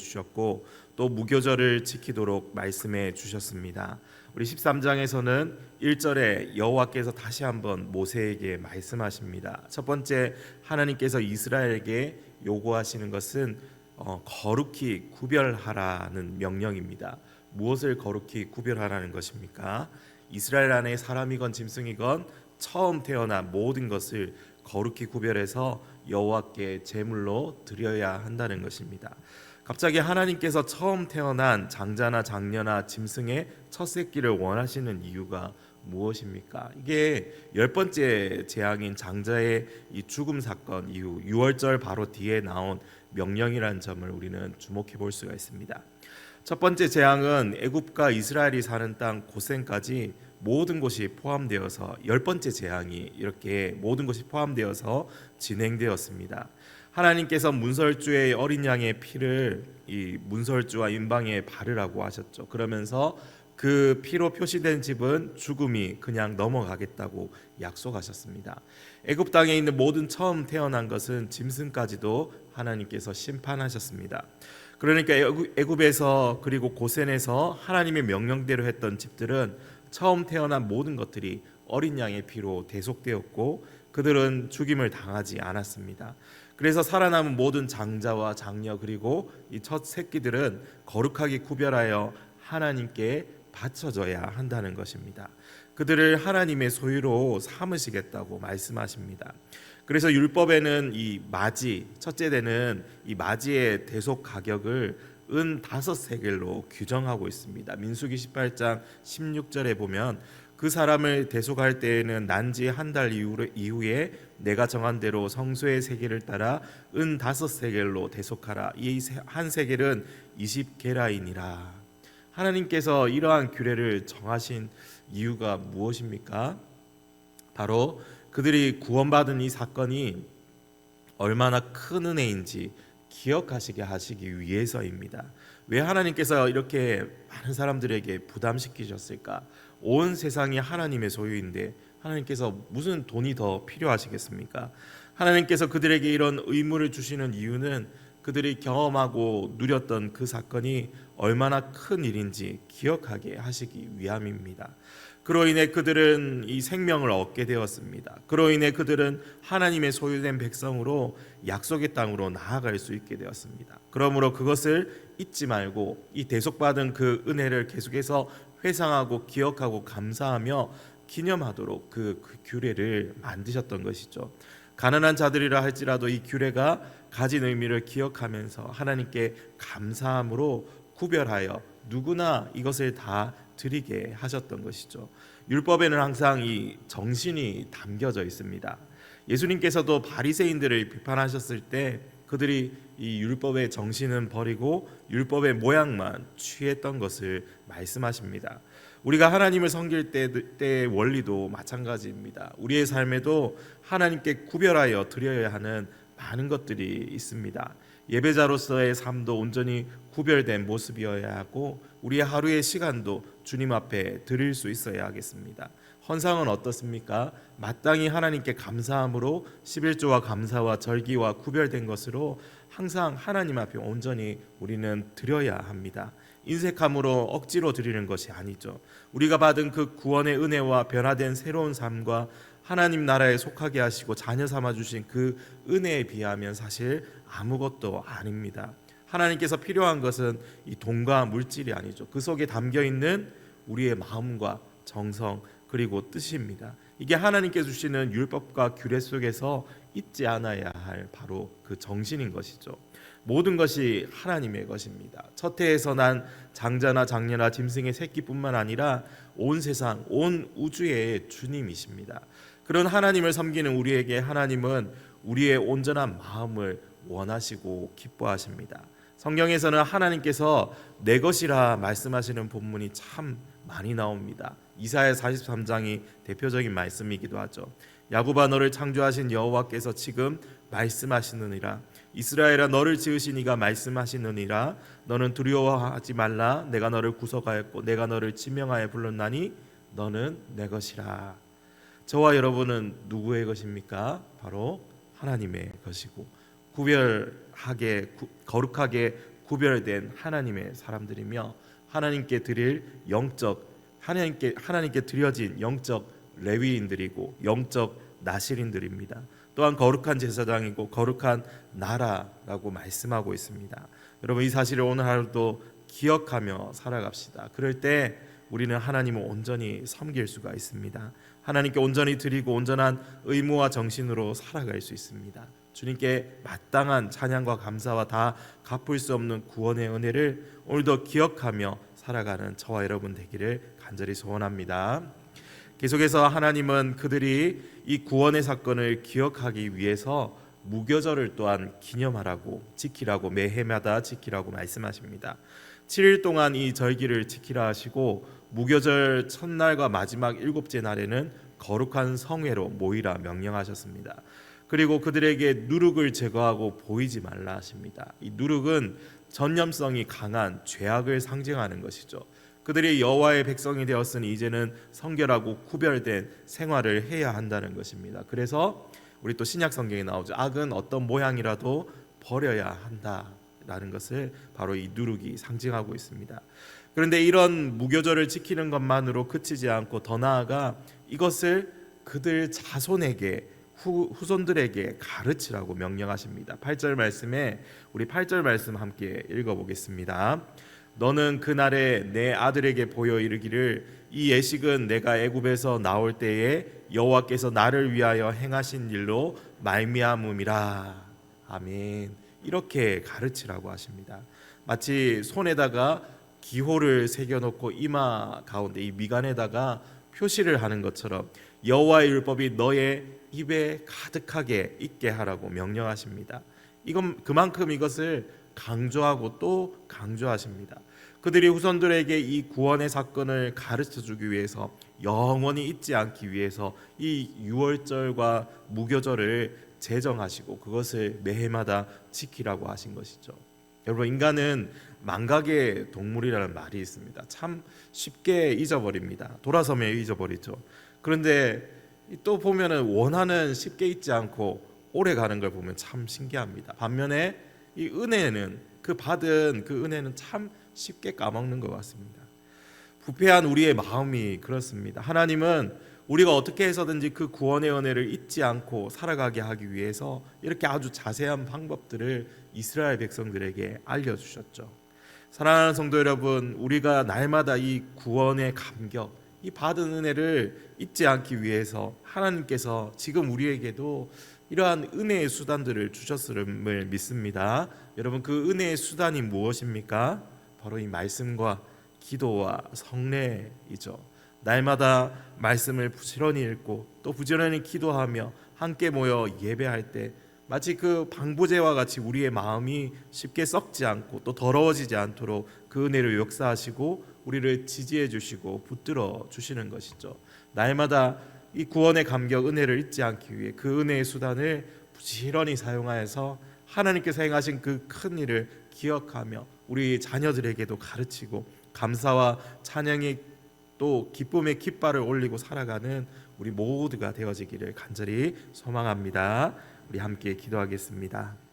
주셨고 또 무교절을 지키도록 말씀해 주셨습니다. 우리 13장에서는 1절에 여호와께서 다시 한번 모세에게 말씀하십니다. 첫 번째 하나님께서 이스라엘에게 요구하시는 것은 어, 거룩히 구별하라는 명령입니다. 무엇을 거룩히 구별하라는 것입니까? 이스라엘 안에 사람이건 짐승이건 처음 태어난 모든 것을 거룩히 구별해서 여호와께 제물로 드려야 한다는 것입니다. 갑자기 하나님께서 처음 태어난 장자나 장녀나 짐승의 첫 새끼를 원하시는 이유가 무엇입니까? 이게 열 번째 재앙인 장자의 이 죽음 사건 이후 6월절 바로 뒤에 나온 명령이라는 점을 우리는 주목해 볼 수가 있습니다. 첫 번째 재앙은 애굽과 이스라엘이 사는 땅 고센까지 모든 곳이 포함되어서 열 번째 재앙이 이렇게 모든 것이 포함되어서 진행되었습니다. 하나님께서 문설주의 어린 양의 피를 이 문설주와 임방에 바르라고 하셨죠. 그러면서 그 피로 표시된 집은 죽음이 그냥 넘어가겠다고 약속하셨습니다. 애굽 땅에 있는 모든 처음 태어난 것은 짐승까지도 하나님께서 심판하셨습니다. 그러니까 애굽에서 그리고 고센에서 하나님의 명령대로 했던 집들은 처음 태어난 모든 것들이 어린 양의 피로 대속되었고 그들은 죽임을 당하지 않았습니다. 그래서 살아남은 모든 장자와 장녀 그리고 이 첫 새끼들은 거룩하게 구별하여 하나님께 바쳐져야 한다는 것입니다. 그들을 하나님의 소유로 삼으시겠다고 말씀하십니다. 그래서 율법에는 이 마지 첫째 되는 이 마지의 대속 가격을 은 다섯 세겔로 규정하고 있습니다. 민수기 18장 16절에 보면 그 사람을 대속할 때에는 난지 한 달 이후에 내가 정한 대로 성소의 세계를 따라 은 다섯 세겔로 대속하라. 이 한 세겔은 20게라인이라. 하나님께서 이러한 규례를 정하신 이유가 무엇입니까? 바로 그들이 구원받은 이 사건이 얼마나 큰 은혜인지 기억하시게 하시기 위해서입니다. 왜 하나님께서 이렇게 많은 사람들에게 부담시키셨을까? 온 세상이 하나님의 소유인데 하나님께서 무슨 돈이 더 필요하시겠습니까? 하나님께서 그들에게 이런 의무를 주시는 이유는 그들이 경험하고 누렸던 그 사건이 얼마나 큰 일인지 기억하게 하시기 위함입니다. 그로 인해 그들은 이 생명을 얻게 되었습니다. 그로 인해 그들은 하나님의 소유된 백성으로 약속의 땅으로 나아갈 수 있게 되었습니다. 그러므로 그것을 잊지 말고 이 대속받은 그 은혜를 계속해서 회상하고 기억하고 감사하며 기념하도록 그, 그 규례를 만드셨던 것이죠. 가난한 자들이라 할지라도 이 규례가 가진 의미를 기억하면서 하나님께 감사함으로 구별하여 누구나 이것을 다 드리게 하셨던 것이죠. 율법에는 항상 이 정신이 담겨져 있습니다. 예수님께서도 바리새인들을 비판하셨을 때 그들이 이 율법의 정신은 버리고 율법의 모양만 취했던 것을 말씀하십니다. 우리가 하나님을 섬길 때, 때의 원리도 마찬가지입니다. 우리의 삶에도 하나님께 구별하여 드려야 하는 많은 것들이 있습니다. 예배자로서의 삶도 온전히 구별된 모습이어야 하고 우리의 하루의 시간도 주님 앞에 드릴 수 있어야 하겠습니다. 헌상은 어떻습니까? 마땅히 하나님께 감사함으로 11조와 감사와 절기와 구별된 것으로 항상 하나님 앞에 온전히 우리는 드려야 합니다. 인색함으로 억지로 드리는 것이 아니죠. 우리가 받은 그 구원의 은혜와 변화된 새로운 삶과 하나님 나라에 속하게 하시고 자녀 삼아 주신 그 은혜에 비하면 사실 아무것도 아닙니다. 하나님께서 필요한 것은 이 돈과 물질이 아니죠. 그 속에 담겨 있는 우리의 마음과 정성 그리고 뜻입니다. 이게 하나님께 주시는 율법과 규례 속에서 잊지 않아야 할 바로 그 정신인 것이죠. 모든 것이 하나님의 것입니다. 첫 해에서 난 장자나 장녀나 짐승의 새끼뿐만 아니라 온 세상, 온 우주의 주님이십니다. 그런 하나님을 섬기는 우리에게 하나님은 우리의 온전한 마음을 원하시고 기뻐하십니다. 성경에서는 하나님께서 내 것이라 말씀하시는 본문이 참 많이 나옵니다. 이사야 43장이 대표적인 말씀이기도 하죠. 야곱아 너를 창조하신 여호와께서 지금 말씀하시느니라 이스라엘아 너를 지으신 이가 말씀하시느니라 너는 두려워하지 말라 내가 너를 구속하였고 내가 너를 지명하여 불렀나니 너는 내 것이라 저와 여러분은 누구의 것입니까? 바로 하나님의 것이고 구별하게 거룩하게 구별된 하나님의 사람들이며 하나님께 드릴 영적 하나님께 하나님께 드려진 영적 레위인들이고 영적 나실인들입니다. 또한 거룩한 제사장이고 거룩한 나라라고 말씀하고 있습니다. 여러분 이 사실을 오늘 하루도 기억하며 살아갑시다. 그럴 때 우리는 하나님을 온전히 섬길 수가 있습니다. 하나님께 온전히 드리고 온전한 의무와 정신으로 살아갈 수 있습니다. 주님께 마땅한 찬양과 감사와 다 갚을 수 없는 구원의 은혜를 오늘도 기억하며 살아가는 저와 여러분 되기를 간절히 소원합니다. 계속해서 하나님은 그들이 이 구원의 사건을 기억하기 위해서 무교절을 또한 기념하라고 지키라고 매해마다 지키라고 말씀하십니다. 7일 동안 이 절기를 지키라 하시고 무교절 첫날과 마지막 일곱째 날에는 거룩한 성회로 모이라 명령하셨습니다. 그리고 그들에게 누룩을 제거하고 보이지 말라 하십니다. 이 누룩은 전염성이 강한 죄악을 상징하는 것이죠. 그들이 여호와의 백성이 되었으니 이제는 성결하고 구별된 생활을 해야 한다는 것입니다. 그래서 우리 또 신약 성경에 나오죠. 악은 어떤 모양이라도 버려야 한다라는 것을 바로 이 누룩이 상징하고 있습니다. 그런데 이런 무교절을 지키는 것만으로 그치지 않고 더 나아가 이것을 그들 자손에게 후, 후손들에게 가르치라고 명령하십니다. 8절 말씀에 우리 8절 말씀 함께 읽어 보겠습니다. 너는 그날에 내 아들에게 보여 이르기를 이 예식은 내가 애굽에서 나올 때에 여호와께서 나를 위하여 행하신 일로 말미암음이라. 아멘. 이렇게 가르치라고 하십니다. 마치 손에다가 기호를 새겨 놓고 이마 가운데 이 미간에다가 표시를 하는 것처럼 여호와의 율법이 너의 입에 가득하게 있게 하라고 명령하십니다. 이건 그만큼 이것을 강조하고 또 강조하십니다. 그들이 후손들에게 이 구원의 사건을 가르쳐 주기 위해서 영원히 잊지 않기 위해서 이 유월절과 무교절을 제정하시고 그것을 매해마다 지키라고 하신 것이죠. 여러분 인간은 망각의 동물이라는 말이 있습니다. 참 쉽게 잊어버립니다. 돌아서면 잊어버리죠. 그런데 또 보면은 원하는 쉽게 잊지 않고 오래 가는 걸 보면 참 신기합니다. 반면에 이 은혜는 그 받은 그 은혜는 참 쉽게 까먹는 것 같습니다. 부패한 우리의 마음이 그렇습니다. 하나님은 우리가 어떻게 해서든지 그 구원의 은혜를 잊지 않고 살아가게 하기 위해서 이렇게 아주 자세한 방법들을 이스라엘 백성들에게 알려주셨죠. 사랑하는 성도 여러분, 우리가 날마다 이 구원의 감격, 이 받은 은혜를 잊지 않기 위해서 하나님께서 지금 우리에게도 이러한 은혜의 수단들을 주셨음을 믿습니다. 여러분 그 은혜의 수단이 무엇입니까? 바로 이 말씀과 기도와 성례이죠. 날마다 말씀을 부지런히 읽고 또 부지런히 기도하며 함께 모여 예배할 때 마치 그 방부제와 같이 우리의 마음이 쉽게 썩지 않고 또 더러워지지 않도록 그 은혜를 역사하시고 우리를 지지해 주시고 붙들어 주시는 것이죠. 날마다 이 구원의 감격 은혜를 잊지 않기 위해 그 은혜의 수단을 부지런히 사용하여서 하나님께서 행하신 그 큰 일을 기억하며 우리 자녀들에게도 가르치고 감사와 찬양이 또 기쁨의 깃발을 올리고 살아가는 우리 모두가 되어지기를 간절히 소망합니다. 우리 함께 기도하겠습니다.